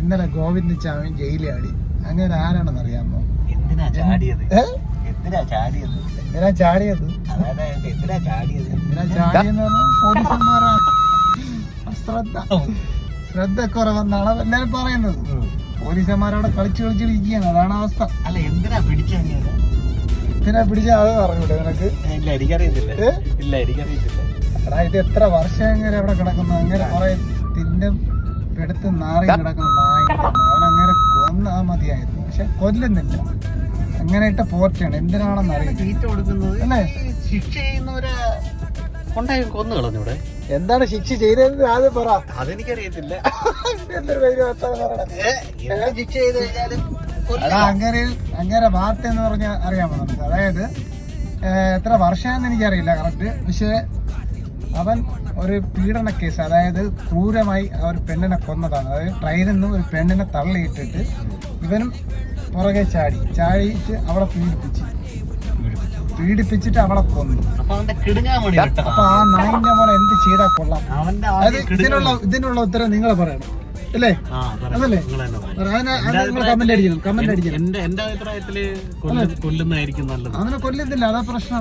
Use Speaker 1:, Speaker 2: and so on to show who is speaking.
Speaker 1: ഇന്നലെ ഗോവിന്ദ് ചാമി ജയിലാടി അങ്ങനെ ആരാണെന്ന് അറിയാമോ?
Speaker 2: എന്തിനാ ചാടിയത്? എന്തിനാ ചാടിയത്?
Speaker 1: എന്തിനാ ചാടിയത്?
Speaker 2: എന്തിനാ ചാടിയത്?
Speaker 1: എന്തിനാ ചാടിയെന്ന് പറഞ്ഞാൽ പോലീസന്മാരാ ശ്രദ്ധ. ശ്രദ്ധ കുറവെന്നാണ് എല്ലാരും പറയുന്നത്. പോലീസന്മാരവിടെ കളിച്ച് കളിച്ച് ഇരിക്കുകയാണ് അതാണ് അവസ്ഥ.
Speaker 2: അല്ല എന്തിനാ പിടിച്ച
Speaker 1: എന്തിനാ പിടിച്ച അത് പറഞ്ഞൂടെ നിനക്ക്?
Speaker 2: ഇല്ല എനിക്കറിയത്തില്ല. ഇല്ല എനിക്കറിയത്തില്ല.
Speaker 1: എടാ ഇത് എത്ര വർഷം അങ്ങനെ അവിടെ കിടക്കുന്നു? അങ്ങനെ കുറെ തിന്നും എടുത്ത് നാറി കിടക്കുന്ന നായ അവൻ അങ്ങനെ കൊന്നാ മതിയായിരുന്നു. പക്ഷെ കൊല്ലുന്നില്ല അങ്ങനെ ഇട്ട പോറ്റാണ് എന്തിനാണെന്ന് അറിയില്ല.
Speaker 2: കൊടുക്കുന്നത്
Speaker 1: അല്ലേ?
Speaker 2: ശിക്ഷ ചെയ്യുന്നവരെ കൊണ്ടായി കൊന്നു കളഞ്ഞൂടെ?
Speaker 1: എന്താണ് ശിക്ഷ ചെയ്തത് ആദ്യം പറ.
Speaker 2: അതെനിക്കറിയത്തില്ല. ശിക്ഷ ചെയ്ത് കഴിഞ്ഞാലും
Speaker 1: എടാ അങ്ങനെ അങ്ങനെ വാർത്ത എന്ന് പറഞ്ഞാൽ അറിയാമോ നമുക്ക്? അതായത് എത്ര വർഷമാണെന്ന് എനിക്കറിയില്ല കറക്റ്റ്. പക്ഷേ അവൻ ഒരു പീഡന കേസ് അതായത് ക്രൂരമായി ആ ഒരു പെണ്ണിനെ കൊന്നതാണ്. അതായത് ട്രെയിനിൽ നിന്ന് ഒരു പെണ്ണിനെ തള്ളിയിട്ടിട്ട് ഇവനും പുറകെ ചാടി. ചാടിയിട്ട് അവളെ പീഡിപ്പിച്ചു. പീഡിപ്പിച്ചിട്ട് അവളെ കൊന്നു.
Speaker 2: അപ്പൊ.
Speaker 1: ആ നായിന്റെ മോനെ എന്ത് ചെയ്താൽ കൊള്ളാം?
Speaker 2: അവന്റെ
Speaker 1: അത്
Speaker 2: ആദ്യം
Speaker 1: ഇതിനുള്ള ഇതിനുള്ള ഉത്തരം നിങ്ങൾ പറയണം. അല്ലേ. അതല്ലേ? കമന്റ് അടിക്കണം കമന്റ് അടിക്കണം.
Speaker 2: എന്റെ എന്റെ അഭിപ്രായത്തിൽ കൊല്ലുന്നതായിരിക്കും നല്ലത്.
Speaker 1: അങ്ങനെ കൊല്ലുന്നില്ല അതാ പ്രശ്നം.